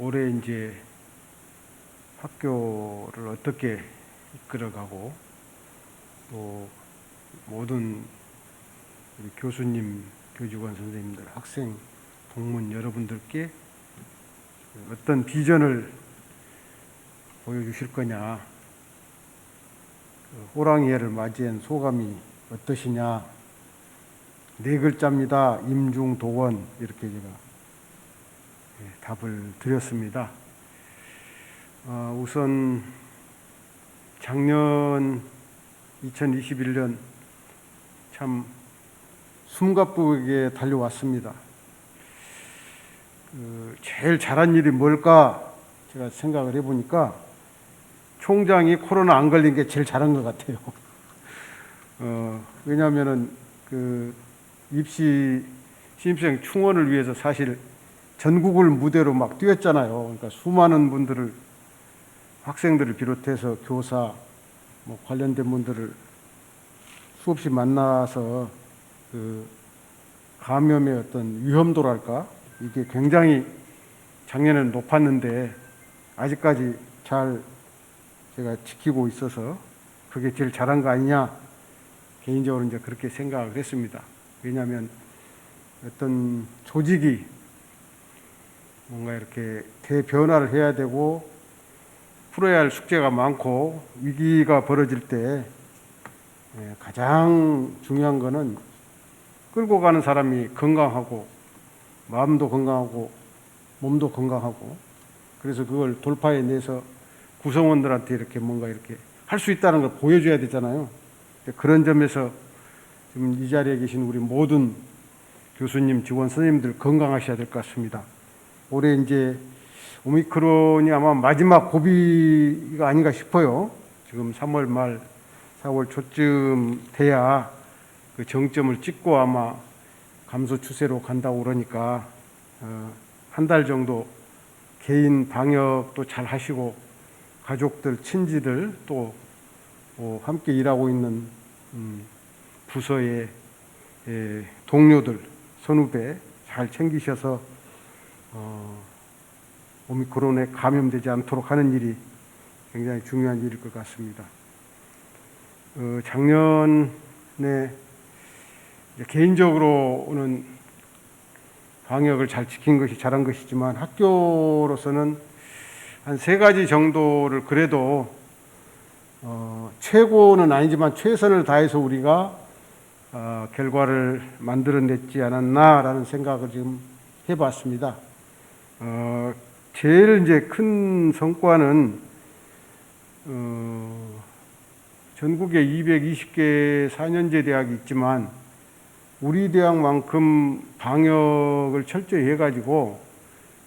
올해 이제 학교를 어떻게 이끌어가고 또 모든 우리 교수님, 교직원 선생님들, 학생, 동문 여러분들께 어떤 비전을 보여주실 거냐, 그 호랑이해를 맞이한 소감이 어떠시냐, 네 글자입니다. 임중도원 이렇게 제가 예, 답을 드렸습니다. 어, 우선 작년 2021년 참 숨가쁘게 달려왔습니다. 그 제일 잘한 일이 뭘까 제가 생각을 해보니까 총장이 코로나 안 걸린 게 제일 잘한 것 같아요. 어, 왜냐하면은 그 입시 신입생 충원을 위해서 사실 전국을 무대로 막 뛰었잖아요. 그러니까 수많은 분들을 학생들을 비롯해서 교사 뭐 관련된 분들을 수없이 만나서 그 감염의 어떤 위험도랄까 이게 굉장히 작년에는 높았는데 아직까지 잘 제가 지키고 있어서 그게 제일 잘한 거 아니냐 개인적으로 이제 그렇게 생각을 했습니다. 왜냐하면 어떤 조직이 뭔가 이렇게 대변화를 해야 되고 풀어야 할 숙제가 많고 위기가 벌어질 때 예, 가장 중요한 거는 끌고 가는 사람이 건강하고 마음도 건강하고 몸도 건강하고 그래서 그걸 돌파해 내서 구성원들한테 이렇게 뭔가 이렇게 할 수 있다는 걸 보여줘야 되잖아요. 그런 점에서 지금 이 자리에 계신 우리 모든 교수님, 직원, 선생님들 건강하셔야 될 것 같습니다. 올해 이제 오미크론이 아마 마지막 고비가 아닌가 싶어요. 지금 3월 말, 4월 초쯤 돼야 그 정점을 찍고 아마 감소 추세로 간다고 그러니까 어, 한달 정도 개인 방역도 잘 하시고 가족들, 친지들 또 어, 함께 일하고 있는 음, 부서의 예, 동료들, 선후배 잘 챙기셔서 어, 오미크론에 감염되지 않도록 하는 일이 굉장히 중요한 일일 것 같습니다. 어, 작년에 개인적으로는 방역을 잘 지킨 것이 잘한 것이지만 학교로서는 한 세 가지 정도를 그래도 어, 최고는 아니지만 최선을 다해서 우리가 어, 결과를 만들어냈지 않았나라는 생각을 지금 해봤습니다. 어, 제일 이제 큰 성과는 어, 전국에 220개 4년제 대학이 있지만 우리 대학만큼 방역을 철저히 해가지고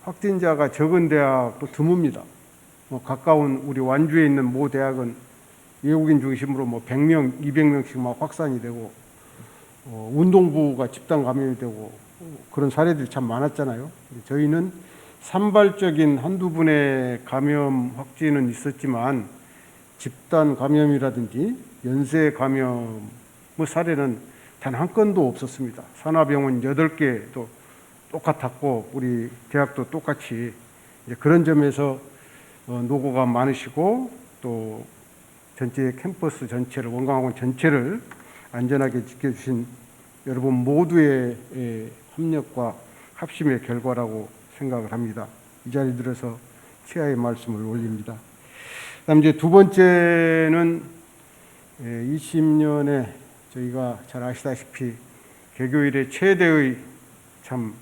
확진자가 적은 대학도 드뭅니다. 뭐 가까운 우리 완주에 있는 모 대학은 외국인 중심으로 뭐 100명, 200명씩 막 확산이 되고 어, 운동부가 집단 감염이 되고 그런 사례들이 참 많았잖아요. 저희는 산발적인 한두 분의 감염 확진은 있었지만 집단 감염이라든지 연쇄 감염 뭐 사례는 단 한 건도 없었습니다. 산하병원 8개도 똑같았고 우리 대학도 똑같이 그런 점에서 어, 노고가 많으시고 또 전체 캠퍼스 전체를 원광학원 전체를 안전하게 지켜주신 여러분 모두의 예, 협력과 합심의 결과라고 생각을 합니다. 이 자리 들어서 치아의 말씀을 올립니다. 그다음 이제 두 번째는 20년에 저희가 잘 아시다시피 개교 일의 최대의 참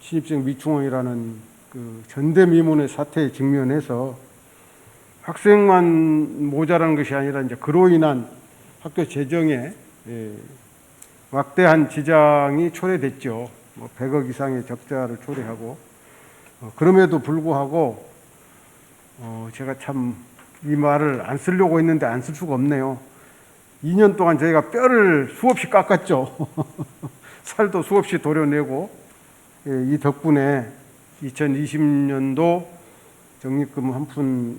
신입생 미충원이라는 그 전대미문의 사태에 직면해서 학생만 모자란 것이 아니라 이제 그로 인한 학교 재정에 예, 막대한 지장이 초래됐죠. 뭐 100억 이상의 적자를 초래하고 어, 그럼에도 불구하고 어, 제가 참 이 말을 안 쓰려고 했는데 안 쓸 수가 없네요. 2년 동안 저희가 뼈를 수없이 깎았죠. 살도 수없이 도려내고 예, 이 덕분에 2020년도 적립금 한 푼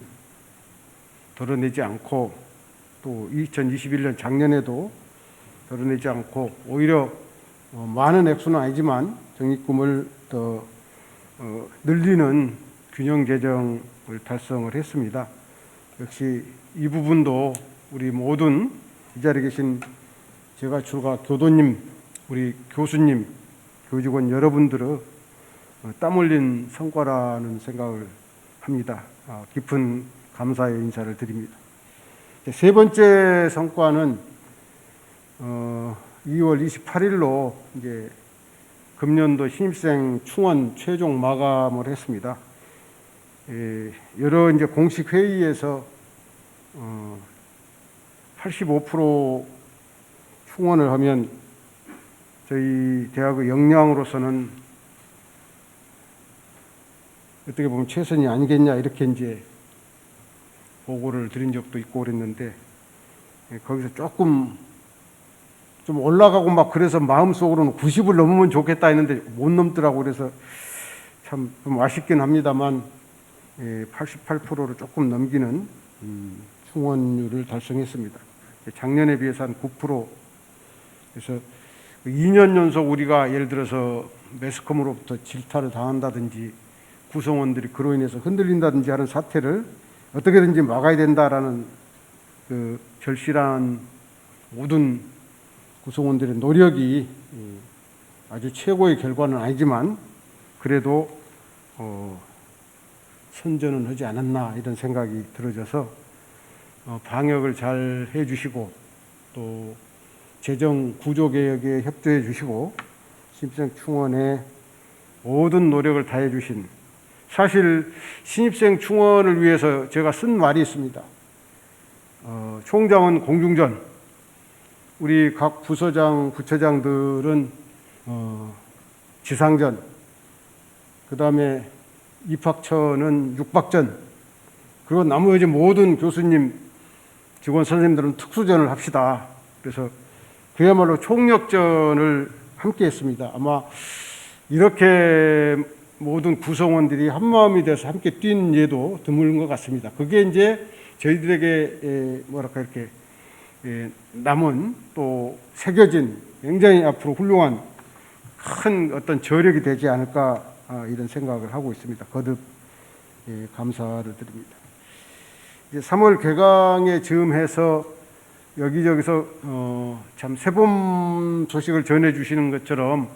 덜어내지 않고 또 2021년 작년에도 덜어내지 않고 오히려 어, 많은 액수는 아니지만 적립금을 더 어, 늘리는 균형 재정을 달성을 했습니다. 역시 이 부분도 우리 모든 이 자리에 계신 제가 출가 교도님, 우리 교수님, 교직원 여러분들의 어, 땀 흘린 성과라는 생각을 합니다. 아, 깊은 감사의 인사를 드립니다. 세 번째 성과는 어, 2월 28일로 이제 금년도 신입생 충원 최종 마감을 했습니다. 예, 여러 이제 공식 회의에서 어, 85% 충원을 하면 저희 대학의 역량으로서는 어떻게 보면 최선이 아니겠냐 이렇게 이제 보고를 드린 적도 있고 그랬는데 예, 거기서 조금 좀 올라가고 막 그래서 마음속으로는 90을 넘으면 좋겠다 했는데 못 넘더라고 그래서 참 좀 아쉽긴 합니다만 88%를 조금 넘기는 음, 충원율을 달성했습니다. 작년에 비해서 한 9% 그래서 2년 연속 우리가 예를 들어서 매스컴으로부터 질타를 당한다든지 구성원들이 그로 인해서 흔들린다든지 하는 사태를 어떻게든지 막아야 된다라는 그 절실한 모든 구성원들의 노력이 음, 아주 최고의 결과는 아니지만 그래도 어, 선전은 하지 않았나 이런 생각이 들어져서 어, 방역을 잘 해주시고 또 재정 구조 개혁에 협조해 주시고 신입생 충원에 모든 노력을 다해 주신 사실 신입생 충원을 위해서 제가 쓴 말이 있습니다. 어, 총장은 공중전, 우리 각 부서장, 부처장들은 어, 지상전, 그 다음에 입학처는 육박전, 그리고 나머지 모든 교수님, 직원 선생님들은 특수전을 합시다. 그래서 그야말로 총력전을 함께 했습니다. 아마 이렇게 모든 구성원들이 한 마음이 돼서 함께 뛴 예도 드문 것 같습니다. 그게 이제 저희들에게 에, 뭐랄까 이렇게 에, 남은 또 새겨진 굉장히 앞으로 훌륭한 큰 어떤 저력이 되지 않을까 아, 이런 생각을 하고 있습니다. 거듭 예, 감사를 드립니다. 이제 3월 개강에 즈음해서 여기저기서 어, 참 새봄 소식을 전해 주시는 것처럼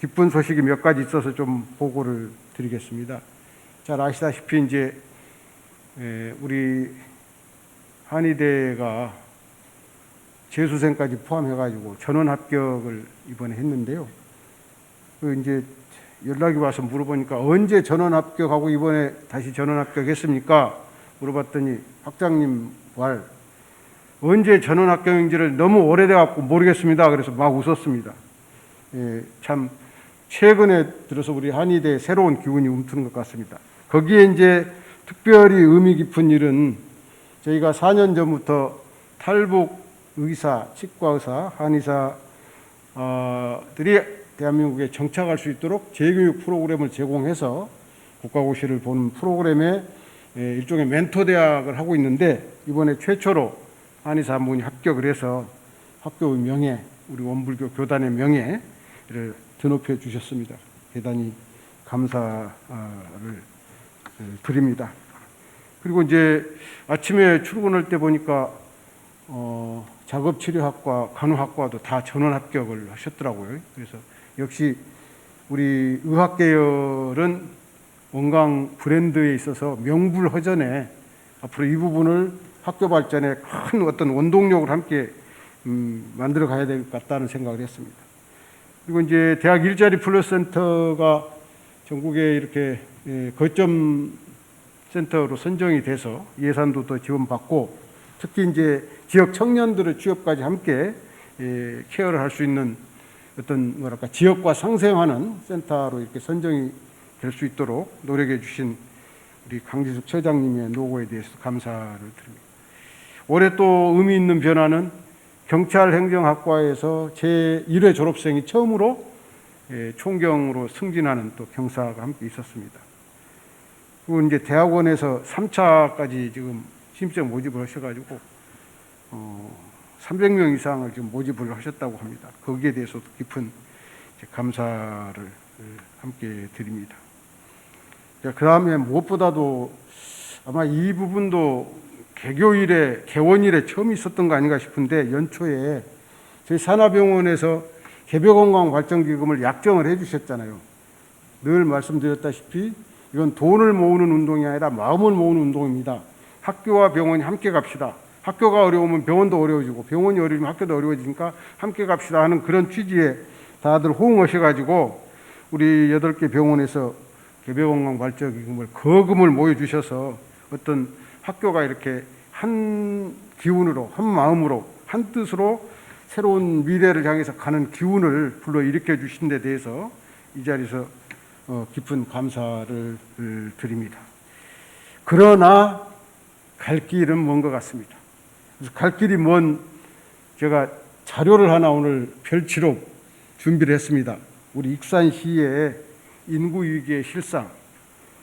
기쁜 소식이 몇 가지 있어서 좀 보고를 드리겠습니다. 잘 아시다시피 이제 에, 우리 한의대가 재수생까지 포함해가지고 전원 합격을 이번에 했는데요. 그 이제 연락이 와서 물어보니까 언제 전원 합격하고 이번에 다시 전원 합격했습니까? 물어봤더니 학장님 말 언제 전원 합격인지를 너무 오래돼 갖고 모르겠습니다. 그래서 막 웃었습니다. 예, 참 최근에 들어서 우리 한의대 새로운 기운이 움트는 것 같습니다. 거기에 이제 특별히 의미 깊은 일은 저희가 4년 전부터 탈북 의사, 치과 의사, 한의사들이 대한민국에 정착할 수 있도록 재교육 프로그램을 제공해서 국가고시를 보는 프로그램에 예, 일종의 멘토 대학을 하고 있는데 이번에 최초로 한의사 한 분이 합격을 해서 학교의 명예, 우리 원불교 교단의 명예를 드높여 주셨습니다. 대단히 감사를 드립니다. 그리고 이제 아침에 출근할 때 보니까 어, 작업치료학과, 간호학과도 다 전원 합격을 하셨더라고요. 그래서 역시 우리 의학계열은 원광 브랜드에 있어서 명불허전에 앞으로 이 부분을 학교 발전에 큰 어떤 원동력을 함께 음, 만들어 가야 될 것 같다는 생각을 했습니다. 그리고 이제 대학 일자리 플러스 센터가 전국에 이렇게 예, 거점 센터로 선정이 돼서 예산도 더 지원받고 특히 이제 지역 청년들의 취업까지 함께 예, 케어를 할 수 있는 어떤 뭐랄까 지역과 상생하는 센터로 이렇게 선정이 될 수 있도록 노력해 주신 우리 강지숙 처장님의 노고에 대해서 감사를 드립니다. 올해 또 의미 있는 변화는 경찰 행정학과에서 제 1회 졸업생이 처음으로 예, 총경으로 승진하는 또 경사가 함께 있었습니다. 그리고 이제 대학원에서 3차까지 지금 신입생 모집을 하셔가지고 어, 300명 이상을 지금 모집을 하셨다고 합니다. 거기에 대해서도 깊은 감사를 함께 드립니다. 그 다음에 무엇보다도 아마 이 부분도 개교일에 개원일에 처음 있었던 거 아닌가 싶은데 연초에 저희 산하병원에서 개별건강발전기금을 약정을 해주셨잖아요. 늘 말씀드렸다시피 이건 돈을 모으는 운동이 아니라 마음을 모으는 운동입니다. 학교와 병원이 함께 갑시다. 학교가 어려우면 병원도 어려워지고 병원이 어려우면 학교도 어려워지니까 함께 갑시다 하는 그런 취지에 다들 호응하셔가지고 우리 여덟 개 병원에서 개별건강 발전기금을 거금을 모여주셔서 어떤 학교가 이렇게 한 기운으로 한 마음으로 한 뜻으로 새로운 미래를 향해서 가는 기운을 불러 일으켜 주신 데 대해서 이 자리에서 어, 깊은 감사를 드립니다. 그러나 갈 길은 먼 것 같습니다. 그래서 갈 길이 먼 제가 자료를 하나 오늘 별치록 준비를 했습니다. 우리 익산시의 인구 위기의 실상.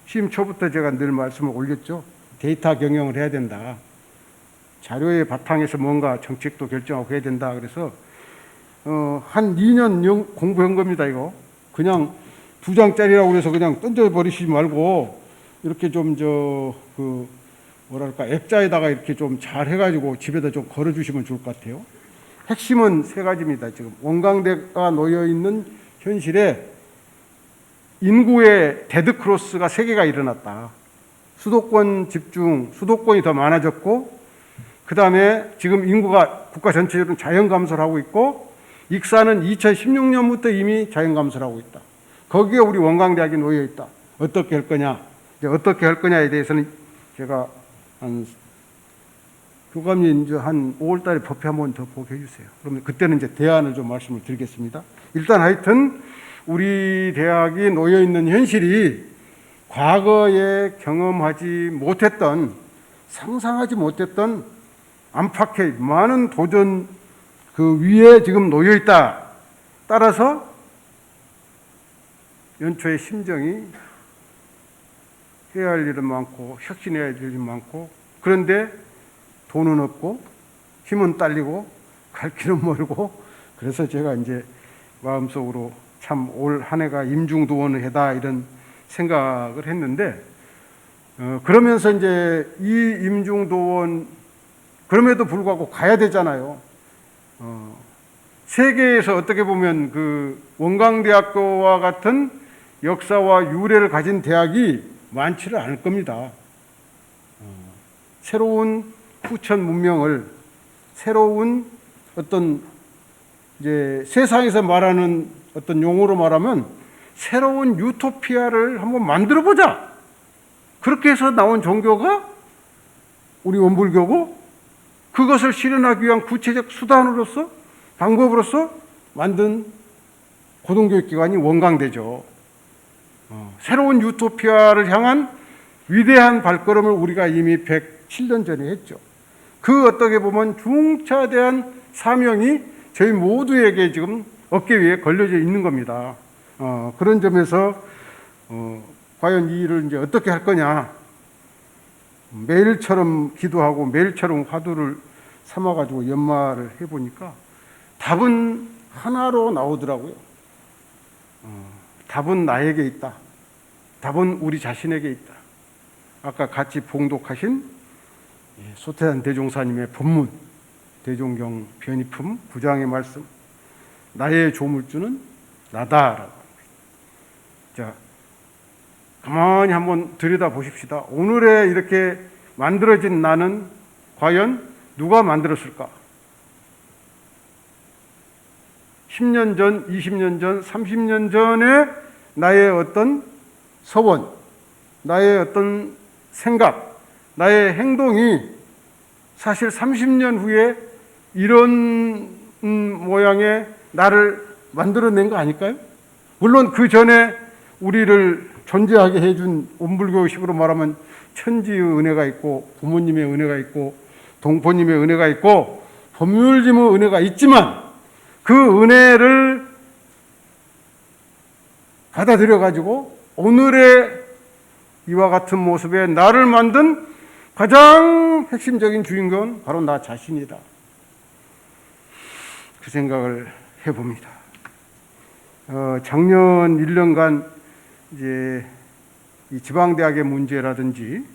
취임 초부터 제가 늘 말씀을 올렸죠. 데이터 경영을 해야 된다. 자료의 바탕에서 뭔가 정책도 결정하고 해야 된다. 그래서 어, 한 2년 영, 공부한 겁니다. 이거 그냥 두 장짜리라고 그래서 그냥 던져 버리시지 말고 이렇게 좀 저 그 뭐랄까 액자에다가 이렇게 좀 잘 해가지고 집에다 좀 걸어주시면 좋을 것 같아요. 핵심은 세 가지입니다. 지금 원광대가 놓여 있는 현실에 인구의 데드 크로스가 세 개가 일어났다. 수도권 집중, 수도권이 더 많아졌고, 그 다음에 지금 인구가 국가 전체적으로 자연 감소를 하고 있고, 익산은 2016년부터 이미 자연 감소를 하고 있다. 거기에 우리 원광대학이 놓여 있다. 어떻게 할 거냐? 이제 어떻게 할 거냐에 대해서는 제가 한 교감님 이제 한 5월 달에 법회 한번 더 보게 해주세요. 그러면 그때는 이제 대안을 좀 말씀을 드리겠습니다. 일단 하여튼 우리 대학이 놓여 있는 현실이 과거에 경험하지 못했던 상상하지 못했던 안팎의 많은 도전 그 위에 지금 놓여 있다. 따라서 연초의 심정이 해야 할 일은 많고 혁신해야 할 일이 많고 그런데 돈은 없고 힘은 딸리고 갈 길은 멀고 그래서 제가 이제 마음속으로 참 올 한 해가 임중도원의 해다 이런 생각을 했는데 어, 그러면서 이제 이 임중도원 그럼에도 불구하고 가야 되잖아요. 어, 세계에서 어떻게 보면 그 원광대학교와 같은 역사와 유래를 가진 대학이 많지를 않을 겁니다. 어, 새로운 후천 문명을 새로운 어떤 이제 세상에서 말하는 어떤 용어로 말하면 새로운 유토피아를 한번 만들어 보자. 그렇게 해서 나온 종교가 우리 원불교고 그것을 실현하기 위한 구체적 수단으로서 방법으로서 만든 고등교육기관이 원광대죠. 어, 새로운 유토피아를 향한 위대한 발걸음을 우리가 이미 107년 전에 했죠. 그 어떻게 보면 중차대한 사명이 저희 모두에게 지금 어깨 위에 걸려져 있는 겁니다. 어, 그런 점에서 어, 과연 이 일을 이제 어떻게 할 거냐. 매일처럼 기도하고 매일처럼 화두를 삼아가지고 연말을 해보니까 답은 하나로 나오더라고요. 어, 답은 나에게 있다. 답은 우리 자신에게 있다. 아까 같이 봉독하신 예, 소태산 대종사님의 본문, 대종경 변이품 9장의 말씀, 나의 조물주는 합니다. 자, 가만히 한번 들여다 보십시다. 오늘의 이렇게 만들어진 나는 과연 누가 만들었을까? 10년 전, 20년 전, 30년 전에 나의 어떤 서원, 나의 어떤 생각, 나의 행동이 사실 30년 후에 이런 음, 모양의 나를 만들어낸 거 아닐까요? 물론 그 전에 우리를 존재하게 해준 온불교식으로 말하면 천지의 은혜가 있고 부모님의 은혜가 있고 동포님의 은혜가 있고 법률님의 은혜가 있지만 그 은혜를 받아들여 가지고 오늘의 이와 같은 모습에 나를 만든 가장 핵심적인 주인공은 바로 나 자신이다. 그 생각을 해봅니다. 어, 작년 1년간 이제 이 지방대학의 문제라든지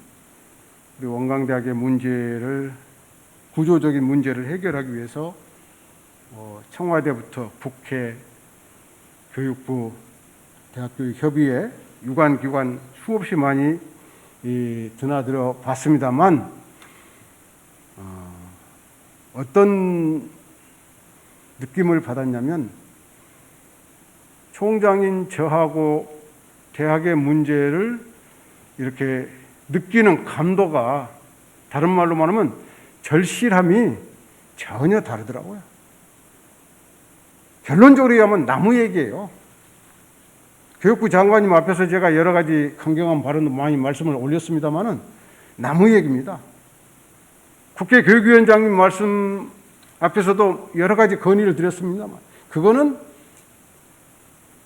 우리 원광대학의 문제를 구조적인 문제를 해결하기 위해서 어, 청와대부터 국회, 교육부, 대학교육협의회, 유관기관 수없이 많이 이, 드나들어 봤습니다만 어, 어떤 느낌을 받았냐면 총장인 저하고 대학의 문제를 이렇게 느끼는 감도가 다른 말로 말하면 절실함이 전혀 다르더라고요. 결론적으로 얘기하면 나무 얘기예요. 교육부 장관님 앞에서 제가 여러 가지 강경한 발언도 많이 말씀을 올렸습니다만은 나무 얘기입니다. 국회 교육위원장님 말씀 앞에서도 여러 가지 건의를 드렸습니다만 그거는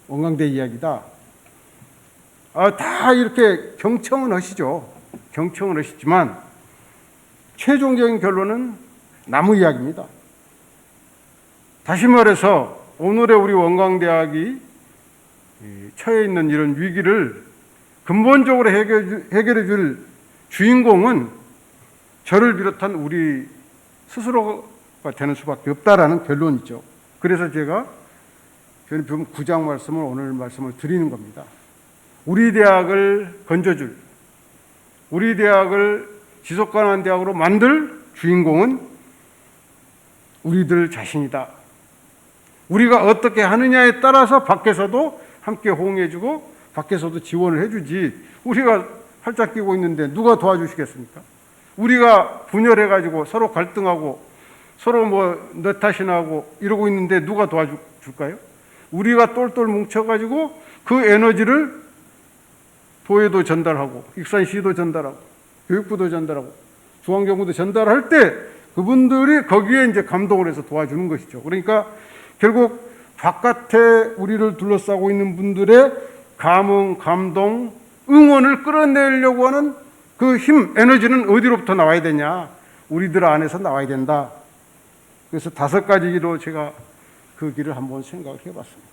원광대 이야기다. 아, 다 이렇게 경청은 하시죠. 경청은 하시지만 최종적인 결론은 나무 이야기입니다. 다시 말해서 오늘의 우리 원광대학이 이 처해 있는 이런 위기를 근본적으로 해결해 줄 주인공은 저를 비롯한 우리 스스로가 되는 수밖에 없다라는 결론이죠. 그래서 제가 저는 구장 말씀을 오늘 말씀을 드리는 겁니다. 우리 대학을 건져줄, 우리 대학을 지속 가능한 대학으로 만들 주인공은 우리들 자신이다. 우리가 어떻게 하느냐에 따라서 밖에서도 함께 호응해주고 밖에서도 지원을 해주지. 우리가 활짝 끼고 있는데 누가 도와주시겠습니까? 우리가 분열해가지고 서로 갈등하고 서로 뭐 너 탓이나고 이러고 있는데 누가 도와줄까요? 우리가 똘똘 뭉쳐가지고 그 에너지를 도에도 전달하고 익산시도 전달하고 교육부도 전달하고 중앙정부도 전달할 때 그분들이 거기에 이제 감동을 해서 도와주는 것이죠. 그러니까 결국 바깥에 우리를 둘러싸고 있는 분들의 감흥, 감동, 응원을 끌어내려고 하는 그 힘, 에너지는 어디로부터 나와야 되냐? 우리들 안에서 나와야 된다. 그래서 다섯 가지로 제가 그 길을 한번 생각해 봤습니다.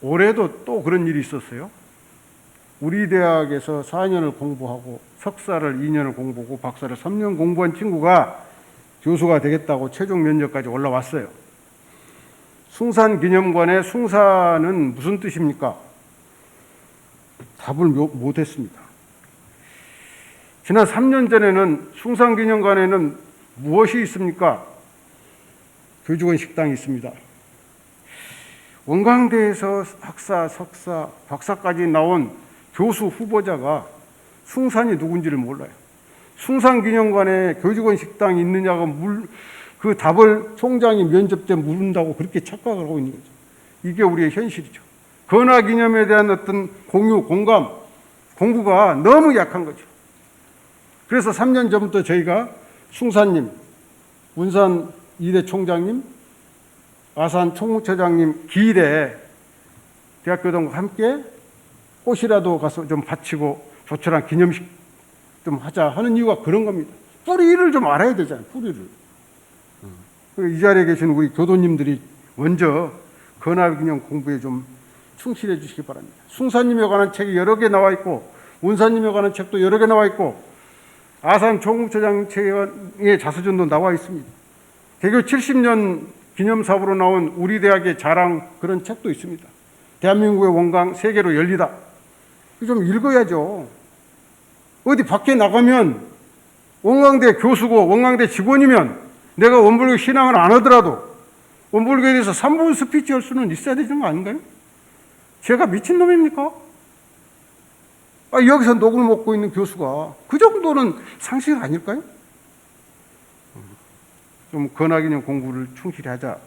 올해도 또 그런 일이 있었어요. 우리 대학에서 4년을 공부하고 석사를 2년을 공부하고 박사를 3년 공부한 친구가 교수가 되겠다고 최종 면접까지 올라왔어요. 숭산 기념관의 숭산은 무슨 뜻입니까? 답을 못 했습니다. 지난 3년 전에는 숭산 기념관에는 무엇이 있습니까? 교직원 식당이 있습니다. 원광대에서 학사, 석사, 박사까지 나온 교수 후보자가 숭산이 누군지를 몰라요. 숭산기념관에 교직원 식당이 있느냐가 물, 그 답을 총장이 면접 때 물은다고 그렇게 착각을 하고 있는 거죠. 이게 우리의 현실이죠. 건화 기념에 대한 어떤 공유, 공감, 공부가 너무 약한 거죠. 그래서 3년 전부터 저희가 숭산님, 운산 이대 총장님, 아산 총무처장님 기일에 대학교동과 함께 꽃이라도 가서 좀 바치고 조촐한 기념식 좀 하자 하는 이유가 그런 겁니다. 뿌리를 좀 알아야 되잖아요. 뿌리를. 이 자리에 계신 우리 교도님들이 먼저 건화기념 공부에 좀 충실해 주시기 바랍니다. 숭사님에 관한 책이 여러 개 나와 있고 운사님에 관한 책도 여러 개 나와 있고 아산 총무처장 책의 자서전도 나와 있습니다. 개교 70년 기념사업으로 나온 우리 대학의 자랑 그런 책도 있습니다. 대한민국의 원강 세계로 열리다. 좀 읽어야죠. 어디 밖에 나가면 원광대 교수고 원광대 직원이면 내가 원불교 신앙을 안 하더라도 원불교에 대해서 3분 스피치 할 수는 있어야 되는 거 아닌가요? 제가 미친놈입니까? 아, 여기서 녹을 먹고 있는 교수가 그 정도는 상식 아닐까요? 좀 건하기념 공부를 충실히 하자.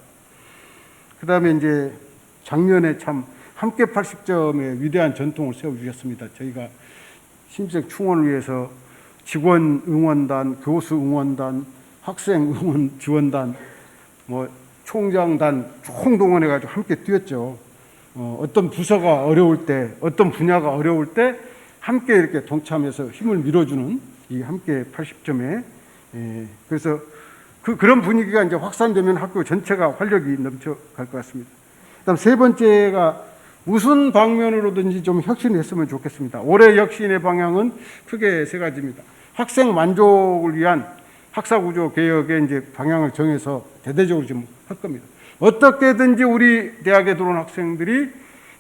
그 다음에 이제 작년에 참 함께 80점의 위대한 전통을 세워주셨습니다. 저희가 신입생 충원을 위해서 직원 응원단, 교수 응원단, 학생 응원 지원단, 뭐 총장단 총동원해가지고 함께 뛰었죠. 어, 떤 부서가 어려울 때, 어떤 분야가 어려울 때 함께 이렇게 동참해서 힘을 밀어주는 이 함께 80점에 예, 그래서 그, 그런 분위기가 이제 확산되면 학교 전체가 활력이 넘쳐갈 것 같습니다. 그 다음 세 번째가 무슨 방면으로든지 좀 혁신했으면 좋겠습니다. 올해 혁신의 방향은 크게 세 가지입니다. 학생 만족을 위한 학사 구조 개혁의 이제 방향을 정해서 대대적으로 좀할 겁니다. 어떻게든지 우리 대학에 들어온 학생들이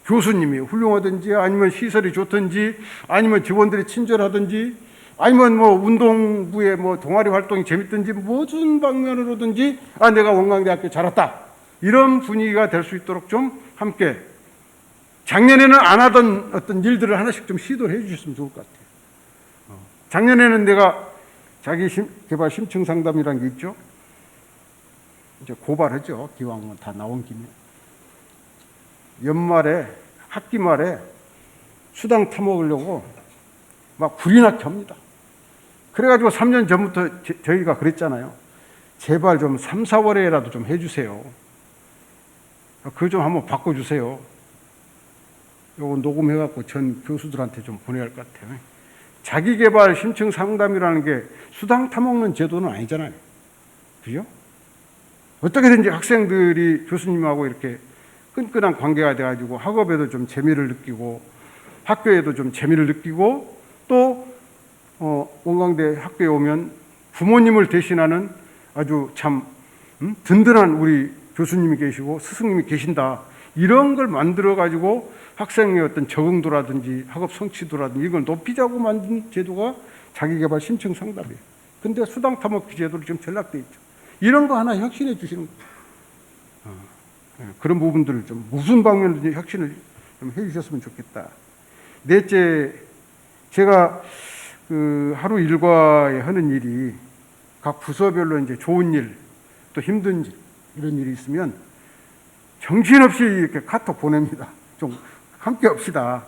교수님이 훌륭하든지 아니면 시설이 좋든지 아니면 직원들이 친절하든지 아니면 뭐 운동부의 뭐 동아리 활동이 재밌든지 무슨 방면으로든지 아 내가 원광대학교 잘 왔다 이런 분위기가 될 수 있도록 좀 함께 작년에는 안 하던 어떤 일들을 하나씩 좀 시도를 해 주셨으면 좋을 것 같아요. 어, 작년에는 내가 자기 심, 개발 심층 상담이라는 게 있죠. 이제 고발하죠. 기왕은 다 나온 김에. 연말에 학기 말에 수당 타먹으려고 막 불이나 켭니다. 그래가지고 3년 전부터 제- 저희가 그랬잖아요. 제발 좀 3, 4월에라도 좀 해주세요. 그거 좀 한번 바꿔주세요. 요거 녹음해갖고 전 교수들한테 좀 보내야 할 것 같아요. 자기개발 심층 상담이라는 게 수당 타먹는 제도는 아니잖아요. 그죠? 어떻게든지 학생들이 교수님하고 이렇게 끈끈한 관계가 돼가지고 학업에도 좀 재미를 느끼고 학교에도 좀 재미를 느끼고 또 어, 원광대 학교에 오면 부모님을 대신하는 아주 참 음? 든든한 우리 교수님이 계시고 스승님이 계신다 이런 걸 만들어 가지고 학생의 어떤 적응도라든지 학업 성취도라든지 이걸 높이자고 만든 제도가 자기개발 신청 상담이에요. 근데 수당 타먹기 제도로 지금 전락돼 있죠. 이런 거 하나 혁신해 주시는. 어, 예, 그런 부분들을 좀 무슨 방면으로 혁신을 좀 해 주셨으면 좋겠다. 넷째, 제가 그 하루 일과에 하는 일이 각 부서별로 이제 좋은 일, 또 힘든 일 이런 일이 있으면 정신없이 이렇게 카톡 보냅니다. 좀 함께 합시다.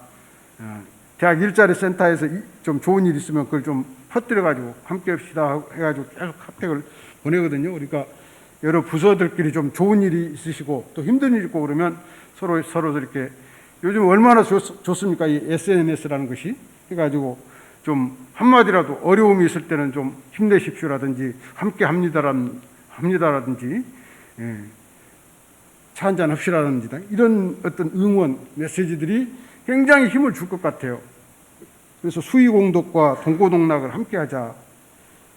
어, 대학 일자리 센터에서 이- 좀 좋은 일 있으면 그걸 좀 퍼뜨려가지고 함께 합시다 해가지고 계속 카톡을 보내거든요. 그러니까 여러 부서들끼리 좀 좋은 일이 있으시고 또 힘든 일 있고 그러면 서로 서로 이렇게 요즘 얼마나 좋, 좋습니까? 이 SNS라는 것이 해가지고 좀 한마디라도 어려움이 있을 때는 좀 힘내십시오라든지 함께 합니다라든지 예. 차 한잔 합시라든지 이런 어떤 응원 메시지들이 굉장히 힘을 줄 것 같아요. 그래서 수의공덕과 동고동락을 함께 하자.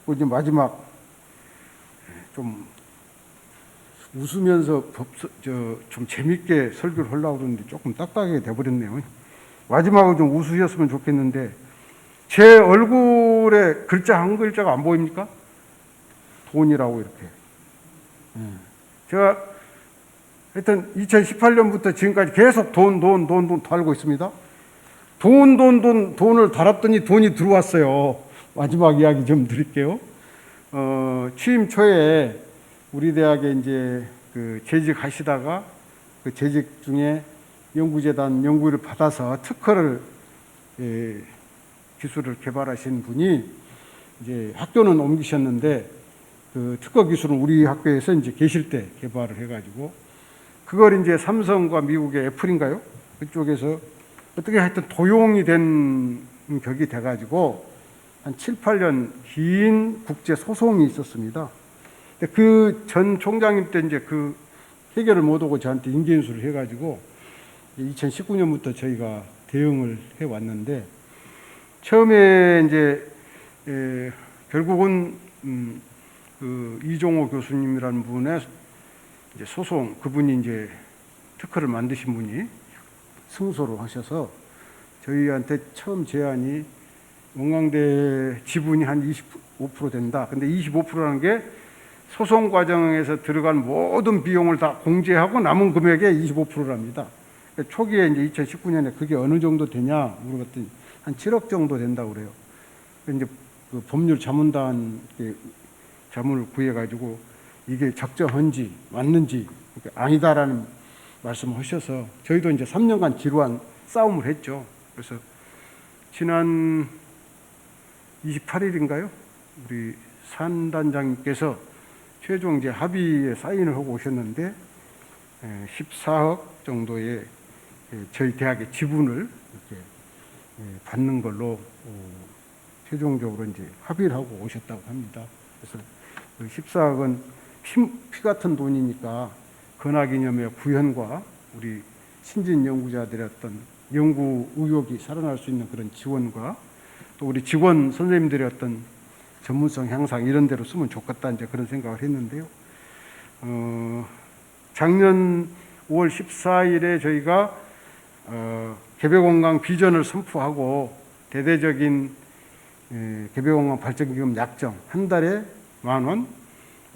그리고 이제 마지막 좀 웃으면서 저 좀 재밌게 설교를 하려고 그러는데 조금 딱딱하게 돼버렸네요. 마지막으로 좀 웃으셨으면 좋겠는데 제 얼굴에 글자 한 글자가 안 보입니까? 돈이라고 이렇게. 예. 제가 하여튼 2018년부터 지금까지 계속 돈, 돈, 돈, 돈 달고 있습니다. 돈, 돈, 돈, 돈을 달았더니 돈이 들어왔어요. 마지막 이야기 좀 드릴게요. 어, 취임 초에 우리 대학에 이제 그 재직하시다가 그 재직 중에 연구재단 연구를 받아서 특허를 예, 기술을 개발하신 분이 이제 학교는 옮기셨는데 그 특허 기술은 우리 학교에서 이제 계실 때 개발을 해가지고 그걸 이제 삼성과 미국의 애플인가요? 그쪽에서 어떻게 하여튼 도용이 된 격이 돼가지고 한 7, 8년 긴 국제 소송이 있었습니다. 그전 총장님 때 이제 그 해결을 못하고 저한테 인계인수를 해가지고 2019년부터 저희가 대응을 해 왔는데 처음에 이제 에, 결국은 음, 그 이종호 교수님이라는 분의 이제 소송 그분이 이제 특허를 만드신 분이 승소를 하셔서 저희한테 처음 제안이 원광대 지분이 한 25% 된다. 근데 25%라는 게 소송 과정에서 들어간 모든 비용을 다 공제하고 남은 금액의 25%랍니다. 초기에 이제 2019년에 그게 어느 정도 되냐 물어봤더니 한 7억 정도 된다고 그래요. 이제 그 법률 자문단 자문을 구해가지고 이게 적정한지 맞는지 그러니까 아니다라는 말씀을 하셔서 저희도 이제 3년간 지루한 싸움을 했죠. 그래서 지난 28일인가요? 우리 산단장님께서 최종 이제 합의에 사인을 하고 오셨는데 14억 정도의 예, 저희 대학의 지분을 이렇게 예, 받는 걸로 어, 최종적으로 이제 합의를 하고 오셨다고 합니다. 그래서 그 14억은 피, 피 같은 돈이니까 건화기념회 구현과 우리 신진 연구자들의 어떤 연구 의욕이 살아날 수 있는 그런 지원과 또 우리 직원 선생님들의 어떤 전문성 향상 이런 데로 쓰면 좋겠다 이제 그런 생각을 했는데요. 어, 작년 5월 14일에 저희가 어, 개별건강 비전을 선포하고 대대적인 에, 개별건강 발전기금 약정 한 달에 만 원,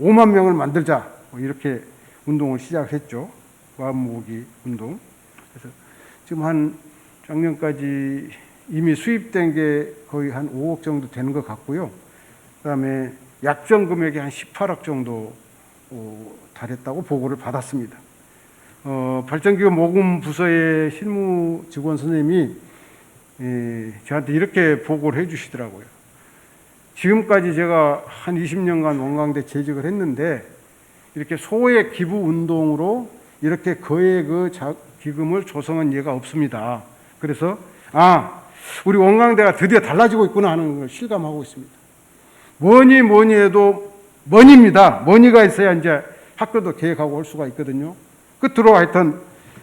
5만 명을 만들자 뭐 이렇게 운동을 시작했죠. 과모으기 운동. 그래서 지금 한 작년까지 이미 수입된 게 거의 한 5억 정도 되는 것 같고요. 그다음에 약정 금액이 한 18억 정도 어, 달했다고 보고를 받았습니다. 어, 발전기금 모금 부서의 실무 직원 선생님이 에, 저한테 이렇게 보고를 해주시더라고요. 지금까지 제가 한 20년간 원광대 재직을 했는데 이렇게 소액 기부 운동으로 이렇게 거액의 그 자- 기금을 조성한 예가 없습니다. 그래서 아 우리 원광대가 드디어 달라지고 있구나 하는 걸 실감하고 있습니다. 뭐니 뭐니 해도 머니입니다. 머니가 있어야 이제 학교도 계획하고 올 수가 있거든요. 끝으로 하여튼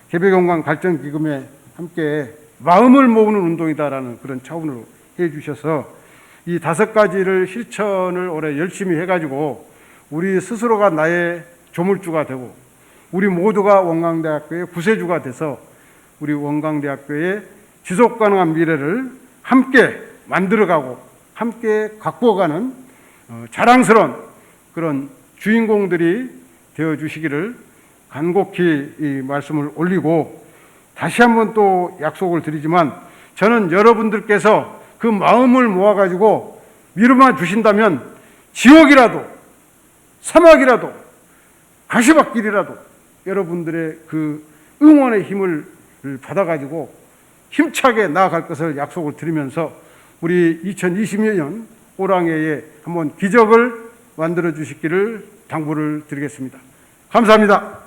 개별건강 발전기금에 함께 마음을 모으는 운동이다라는 그런 차원으로 해 주셔서 이 다섯 가지를 실천을 올해 열심히 해가지고 우리 스스로가 나의 조물주가 되고 우리 모두가 원광대학교의 구세주가 돼서 우리 원광대학교의 지속 가능한 미래를 함께 만들어가고 함께 가꾸어가는 어, 자랑스러운 그런 주인공들이 되어 주시기를 간곡히 이 말씀을 올리고 다시 한번 또 약속을 드리지만 저는 여러분들께서 그 마음을 모아가지고 미루마 주신다면 지옥이라도 사막이라도 가시밭길이라도 여러분들의 그 응원의 힘을 받아가지고 힘차게 나아갈 것을 약속을 드리면서 우리 2020년 호랑이에 한번 기적을 만들어 주시기를 당부를 드리겠습니다. 감사합니다.